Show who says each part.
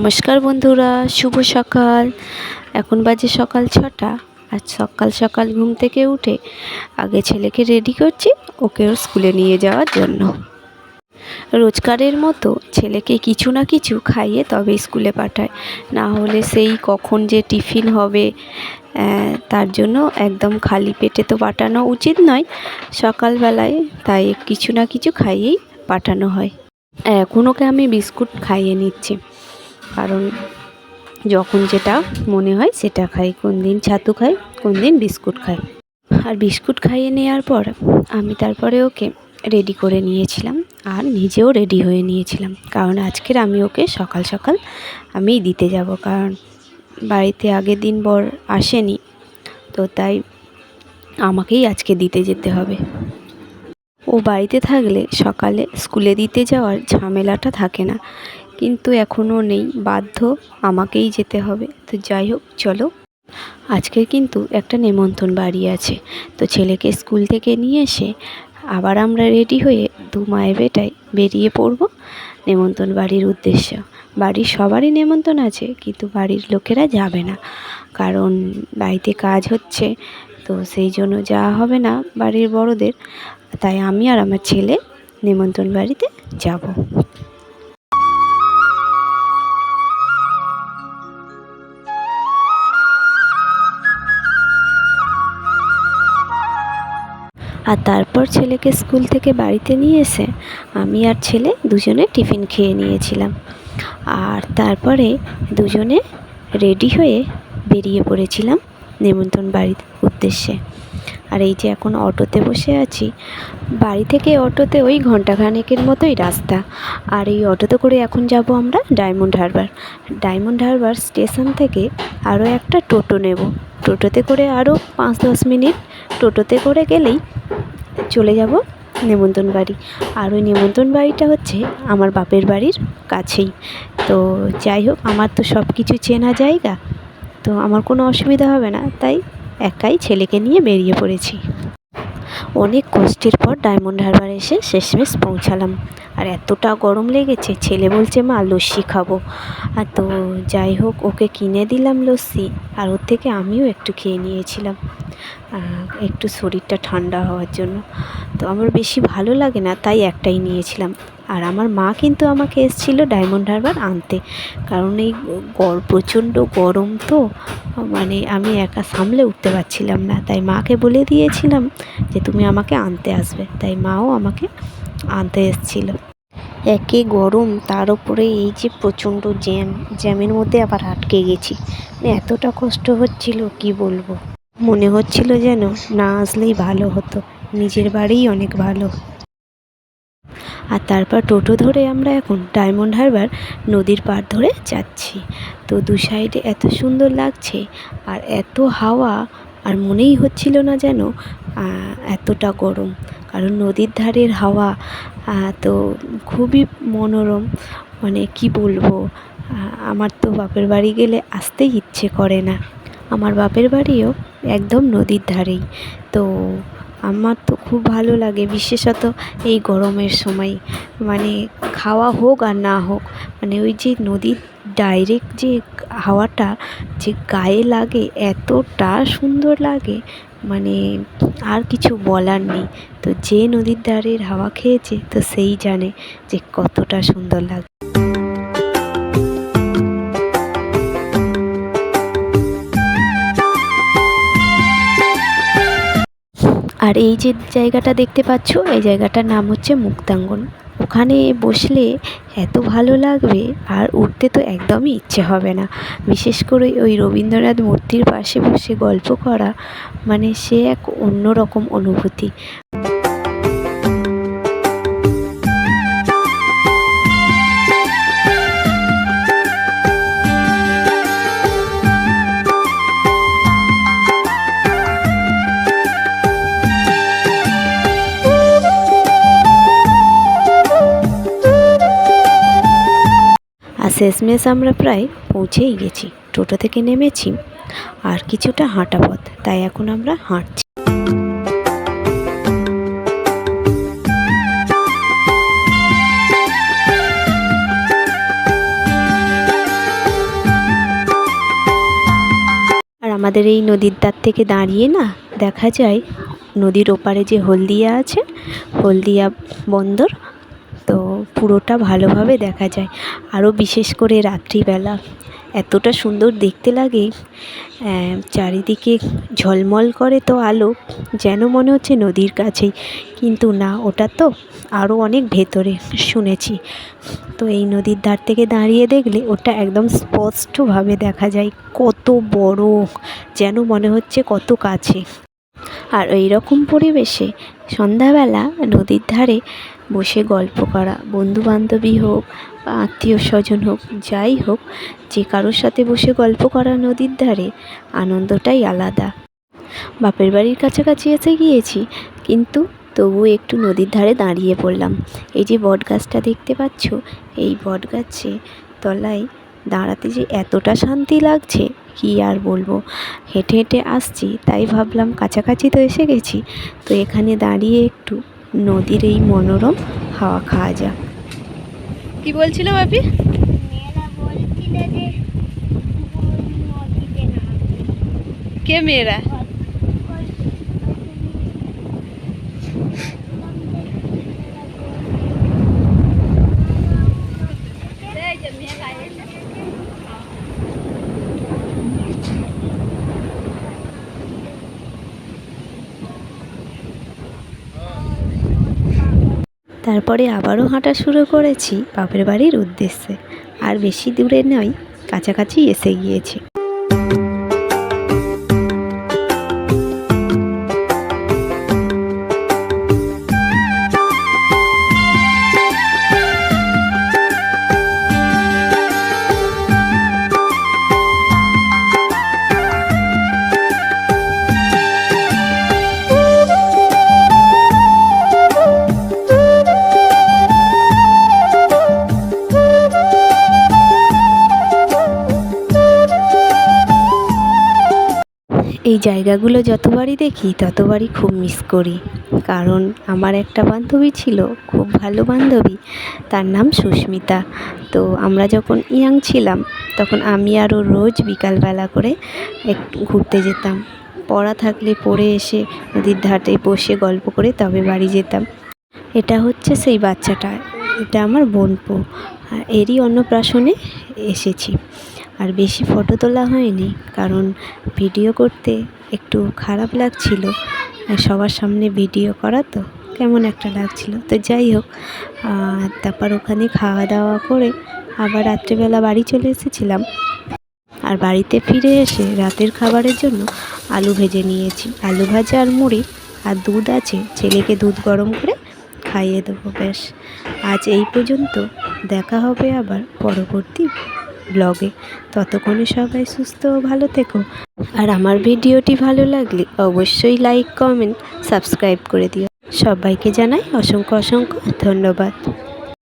Speaker 1: নমস্কার বন্ধুরা, শুভ সকাল। এখন বাজে সকাল ছটা আর সকাল সকাল ঘুম থেকে উঠে আগে ছেলেকে রেডি করছি ওকে স্কুলে নিয়ে যাওয়ার জন্য। রোজকারের মতো ছেলেকে কিছু না কিছু খাইয়ে তবে স্কুলে পাঠায়। না হলে সেই কখন যে টিফিন হবে তার জন্য একদম খালি পেটে তো পাঠানো উচিত নয়। সকালবেলায় তাই কিছু না কিছু খাইয়েই পাঠানো হয়। এখন ওকে আমি বিস্কুট খাইয়ে নিচ্ছি। কারণ যখন যেটা মনে হয় সেটা খাই, কোন দিন ছাতু খাই, কোন দিন বিস্কুট খাই। আর বিস্কুট খাইয়ে নেওয়ার পর আমি তারপরে ওকে রেডি করে নিয়েছিলাম আর নিজেও রেডি হয়ে নিয়েছিলাম। কারণ আজকের আমি ওকে সকাল সকাল আমিই দিতে যাব, কারণ বাড়িতে আগের দিন বর আসেনি, তো তাই আমাকেই আজকে দিতে যেতে হবে। ও বাড়িতে থাকলে সকালে স্কুলে দিতে যাওয়ার ঝামেলাটা থাকে না। কিন্তু এখনও নেই, বাধ্য আমাকেই যেতে হবে। তো যাই হোক, চলো। আজকে কিন্তু একটা নেমন্তন্ন বাড়ি আছে। তো ছেলেকে স্কুল থেকে নিয়ে এসে আবার আমরা রেডি হয়ে দু মায়ে বেটায় বেরিয়ে পড়ব নেমন্তন্ন বাড়ির উদ্দেশ্য। বাড়ির সবারই নেমন্তন্ন আছে, কিন্তু বাড়ির লোকেরা যাবে না। কারণ বাড়িতে কাজ হচ্ছে, তো সেই জন্য যাওয়া হবে না বাড়ির বড়দের। তাই আমি আর আমার ছেলে নেমন্তন্ন বাড়িতে যাব। আর তারপর ছেলেকে স্কুল থেকে বাড়িতে নিয়ে এসে আমি আর ছেলে দুজনে টিফিন খেয়ে নিয়েছিলাম। আর তারপরে দুজনে রেডি হয়ে বেরিয়ে পড়েছিলাম নেমন্তন্ন বাড়ির উদ্দেশ্যে। আর এই যে এখন অটোতে বসে আছি, বাড়ি থেকে অটোতে ওই ঘন্টাখানেকের মতোই রাস্তা। আর এই অটোতে করে এখন যাব আমরা diamond Harbour. Diamond Harbour station থেকে আরও একটা টোটো নেব। টোটোতে করে আরও পাঁচ দশ মিনিট। টোটোতে করে গেলেই চলে যাব নেমন্তন্ন বাড়ি। আর ওই নেমন্তন্ন বাড়িটা হচ্ছে আমার বাপের বাড়ির কাছেই। তো যাই হোক, আমার তো সব কিছু চেনা জায়গা। তো আমার কোনো অসুবিধা হবে না, তাই একাই ছেলেকে নিয়ে বেরিয়ে পড়েছি। অনেক কষ্টের পর ডায়মন্ড হারবার এসে শেষমেশ পৌঁছালাম। আর এতটা গরম লেগেছে, ছেলে বলছে, মা, লস্যি খাব। আর তো যাই হোক, ওকে কিনে দিলাম লস্যি, আর ওর থেকে আমিও একটু খেয়ে নিয়েছিলাম। একটু শরীরটা ঠান্ডা হওয়ার জন্য। তো আমার বেশি ভালো লাগে না, তাই একটাই নিয়েছিলাম। আর আমার মা কিন্তু আমাকে এসেছিল ডায়মন্ড হারবার আনতে। কারণ এই প্রচণ্ড গরম তো মানে আমি একা সামলে উঠতে পারছিলাম না। তাই মাকে বলে দিয়েছিলাম যে, তুমি আমাকে আনতে আসবে। তাই মাও আমাকে আনতে এসেছিল। একে গরম, তার উপরে এই যে প্রচণ্ড জ্যাম, জ্যামের মধ্যে আবার আটকে গেছি। মানে এতটা কষ্ট হচ্ছিল, কি বলব? মনে হচ্ছিল যেন না আসলেই ভালো হতো। নিজের বাড়িই অনেক ভালো। আর তারপর টোটো ধরে আমরা এখন ডায়মন্ড হারবার নদীর পাড় ধরে যাচ্ছি। তো দু সাইডে এত সুন্দর লাগছে আর এত হাওয়া আর মনেই হচ্ছিল না যেন এতটা গরম। কারণ নদীর ধারের হাওয়া তো খুবই মনোরম। মানে কি বলব আমার তো বাপের বাড়ি গেলে আসতেই ইচ্ছে করে না। আমার বাপের বাড়িও একদম নদীর ধারেই। তো আমার তো খুব ভালো লাগে, বিশেষত এই গরমের সময়। মানে খাওয়া হোক আর না হোক মানে ওই যে নদীর ডাইরেক্ট যে হাওয়াটা যে গায়ে লাগে, এতটা সুন্দর লাগে মানে আর কিছু বলার নেই। তো যে নদীর ধারের হাওয়া খেয়েছে, তো সেই জানে যে কতটা সুন্দর লাগে আর এই যে জায়গাটা দেখতে পাচ্ছ, এই জায়গাটার নাম হচ্ছে মুক্তাঙ্গন। ওখানে বসলে এত ভালো লাগবে, আর উঠতে তো একদমই ইচ্ছে হবে না। বিশেষ করে ওই রবীন্দ্রনাথ মূর্তির পাশে বসে গল্প করা মানে সে এক অন্যরকম অনুভূতি। শেষমেশ আমরা প্রায় পৌঁছেই গেছি। টোটো থেকে নেমেছি। আর কিছুটা হাঁটা পথ, তাই এখন আমরা হাঁটছি। আর আমাদের এই নদীর দ্বার থেকে দাঁড়িয়ে না দেখা যায়, নদীর ওপারে যে হলদিয়া আছে, হলদিয়া বন্দর পুরোটা ভালোভাবে দেখা যায়। আরও বিশেষ করে রাত্রিবেলা। এতটা সুন্দর দেখতে লাগে। চারিদিকে ঝলমল করে তো আলো, যেন মনে হচ্ছে নদীর কাছেই। কিন্তু না, ওটা তো আরও অনেক ভেতরে শুনেছি। তো এই নদীর ধার থেকে দাঁড়িয়ে দেখলে ওটা একদম স্পষ্টভাবে দেখা যায়। কত বড়, যেন মনে হচ্ছে কত কাছে। আর এই রকম পরিবেশে সন্ধ্যাবেলা নদীর ধারে বসে গল্প করা বন্ধু বান্ধবী হোক বা আত্মীয় স্বজন হোক, যাই হোক, যে কারোর সাথে বসে গল্প করা নদীর ধারে আনন্দটাই আলাদা। বাপের বাড়ির কাছাকাছি এসে গিয়েছি, কিন্তু তবু একটু নদীর ধারে দাঁড়িয়ে পড়লাম। এই যে বট গাছটা দেখতে পাচ্ছ, এই বট গাছে তলায় দাঁড়াতে যে এতটা শান্তি লাগছে কী আর বলব? হেঁটে হেঁটে আসছি তাই ভাবলাম কাছাকাছি তো এসে গেছি। তো এখানে দাঁড়িয়ে একটু নদীর এই মনোরম হাওয়া খাওয়া যাক। কি বলছিল বাপি কে মেয়েরা? তারপরে আবারও হাঁটা শুরু করেছি বাপের বাড়ির উদ্দেশ্যে। আর বেশি দূরে নয়, কাছাকাছি এসে গিয়েছি। এই জায়গাগুলো যতবারই দেখি, ততবারই খুব মিস করি। কারণ আমার একটা বান্ধবী ছিল, খুব ভালো বান্ধবী, তার নাম সুস্মিতা। তো আমরা যখন ইয়াং ছিলাম, তখন আমি আরও রোজ বিকালবেলা করে একটু ঘুরতে যেতাম। পড়া থাকলে পড়ে এসে নদীর ধারে বসে গল্প করে তবে বাড়ি যেতাম। এটা হচ্ছে সেই বাচ্চাটা, এটা আমার বোনপো এরই অন্নপ্রাশনে এসেছি। আর বেশি ফটো তোলা হয়নি, কারণ ভিডিও করতে একটু খারাপ লাগছিল। সবার সামনে ভিডিও করা তো কেমন একটা লাগছিল। তো যাই হোক তারপর ওখানে খাওয়া দাওয়া করে আবার রাত্রেবেলা বাড়ি চলে এসেছিলাম। আর বাড়িতে ফিরে এসে রাতের খাবারের জন্য আলু ভেজে নিয়েছি। আলু ভাজা আর মুড়ি আর দুধ আছে, ছেলেকে দুধ গরম করে খাইয়ে দেবো, ব্যাস। আজ এই পর্যন্ত দেখা হবে আবার পরবর্তী ব্লগে ততক্ষণে সবাই সুস্থ ও ভালো থেকো। আর আমার ভিডিওটি ভালো লাগলে অবশ্যই লাইক কমেন্ট সাবস্ক্রাইব করে দিও। সবাইকে জানাই অসংখ্য অসংখ্য ধন্যবাদ।